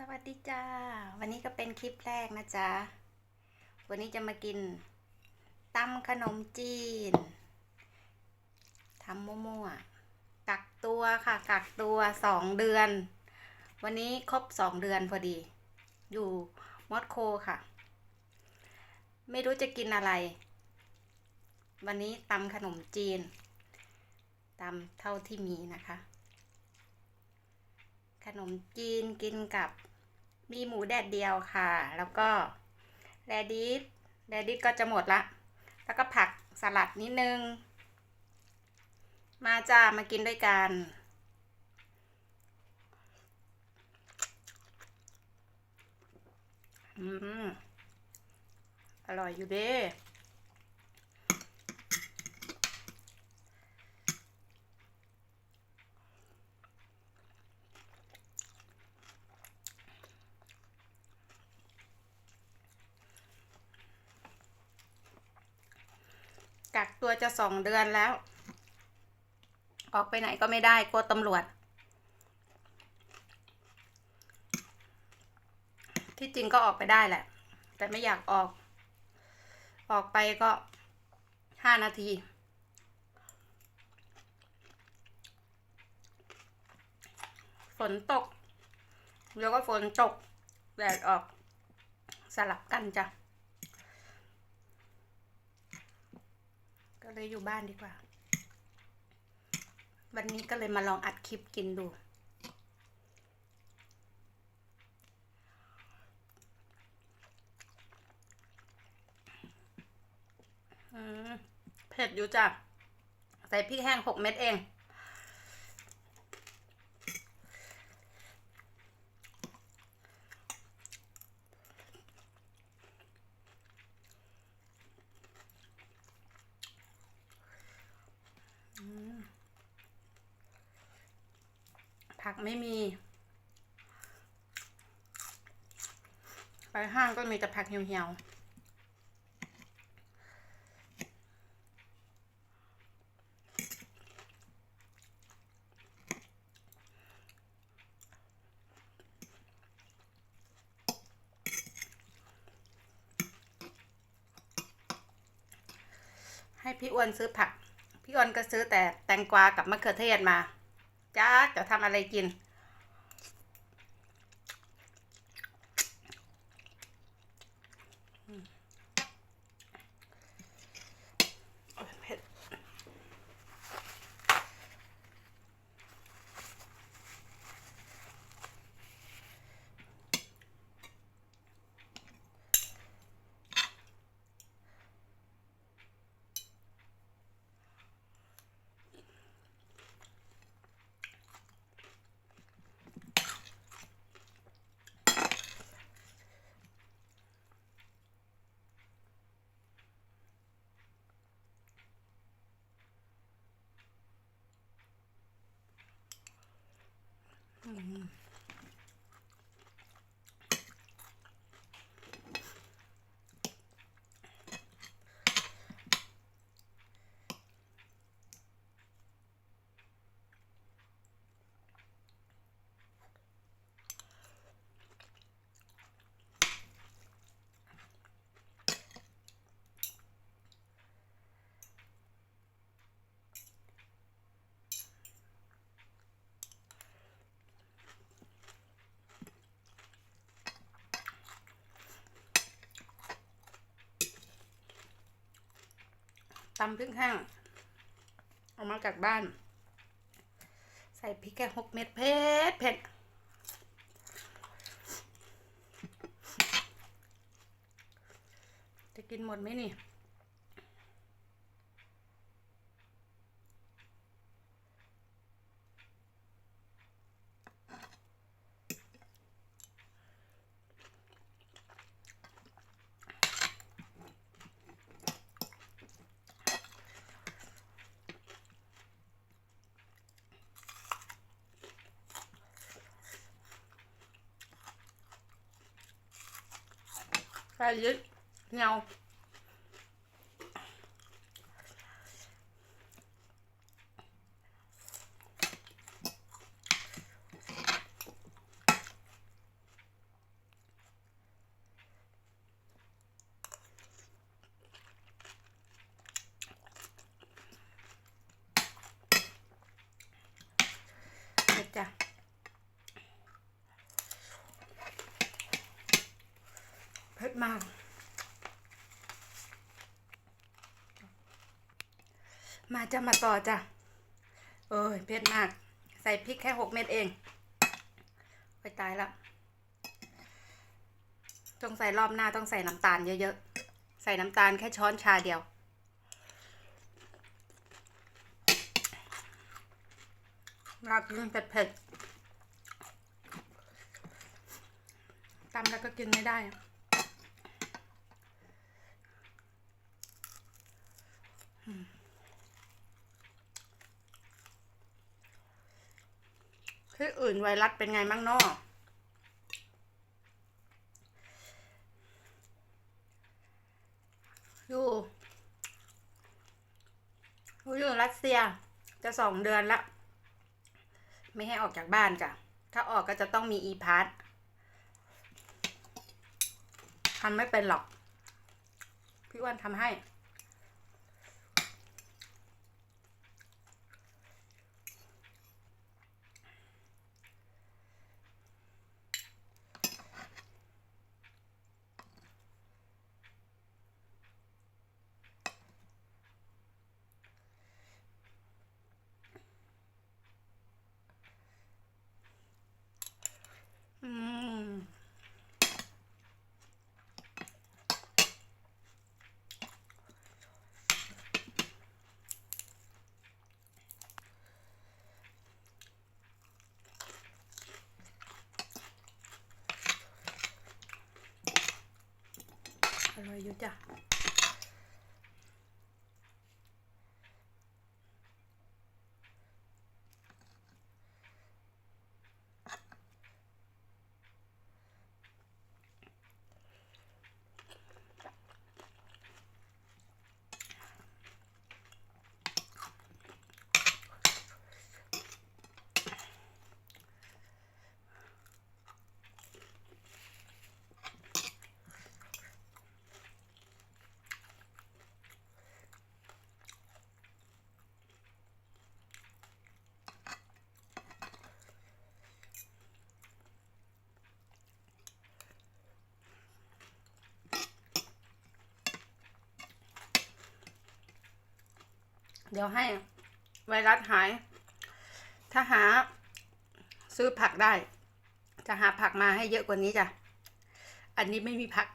สวัสดีจ้า วันนี้ก็เป็นคลิปแรกนะจ๊ะ วันนี้จะมากินตำขนมจีนทำมั่วๆกักตัวค่ะกักตัวสองเดือน วันนี้ครบสองเดือนพอดี อยู่มอสโกค่ะ ไม่รู้จะกินอะไร วันนี้ตำขนมจีนตำเท่าที่มีนะคะ ขนมจีนกินกับมีหมูแดดเดียวค่ะ แล้วก็แรดิสแรดิสก็จะหมดละ แล้วก็ผักสลัดนิดนึง มาจ้ามากินด้วยกัน อืม อร่อยอยู่เด้ กักตัวจะสองเดือนแล้ว ออกไปไหนก็ไม่ได้กลัวตำรวจ ที่จริงก็ออกไปได้แหละ แต่ไม่อยากออก ออกไปก็ห้านาที ฝนตก แล้วก็ฝนตก แดดออกสลับกันจ้ะ ก็เลยอยู่บ้านดีกว่า วันนี้ก็เลยมาลองอัดคลิปกินดู เผ็ดอยู่จ้ะ ใส่พริกแห้งหกเม็ดเอง ผักไม่มี ไปห้างก็มีแต่ผักเหี่ยวๆให้พี่อ้วนซื้อผัก พี่อ้วนก็ซื้อแต่แตงกวากับมะเขือเทศมา จ้าจะทำอะไรกินำพริกแห้งเอามาจากบ้าน ใส่พริกแค่หกเม็ดเผ็ดเผ็ดจะกินหมดไหมนี่ ใส่ยึดเงา มาก มาจะมาต่อจ้ะ เอ้ยเผ็ดมาก ใส่พริกแค่หกเม็ดเองไปตายล้วต้องใส่รอบหน้าต้องใส่น้ำตาลเยอะๆ ใส่น้ำตาลแค่ช้อนชาเดียวรากินเผ็ดๆตำแล้วก็กินไม่ได้อะอืม ที่อื่นไวรัสเป็นไงมั่งนอะอยู่อยู่อยู่รัสเซียจะสองเดือนละ ไม่ให้ออกจากบ้านจ้ะถ้าออกก็จะต้องมีอีพาร์ทำไม่เป็นหรอก พี่อ้วนทำให้ อืม อร่ เดี๋ยวให้ไวรัสหาย ถ้าหาซื้อผักได้ จะหาผักมาให้เยอะกว่านี้จ้ะ อันนี้ไม่มีผัก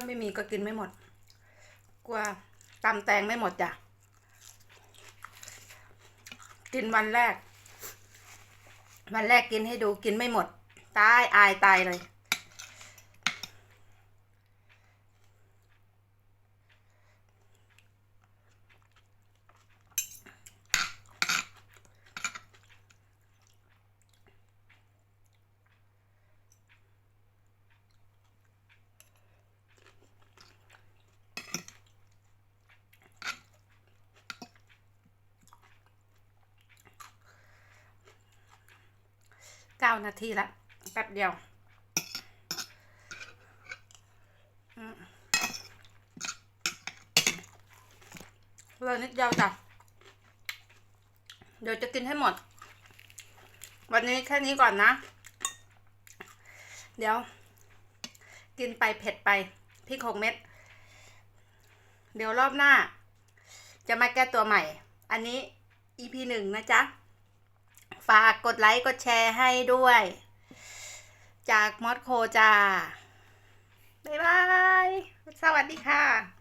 าไม่มีก็กินไม่หมด กลัวตำแตงไม่หมดจ้ะ กินวันแรก วันแรกกินให้ดูกินไม่หมด ตายอายตายเลยานาทีละแป๊บเดียวเลยนิดเดียวจ้ะ เดี๋ยวจะกินให้หมด วันนี้แค่นี้ก่อนนะ เดี๋ยว กินไปเผ็ดไปพริกหกเม็ด เดี๋ยวรอบหน้า จะมาแก้ตัวใหม่ อันนี้ EP หนึ่งนะจ๊ะ ฝากกดไลค์กดแชร์ให้ด้วย จากมอสโคจา บ๊ายบาย สวัสดีค่ะ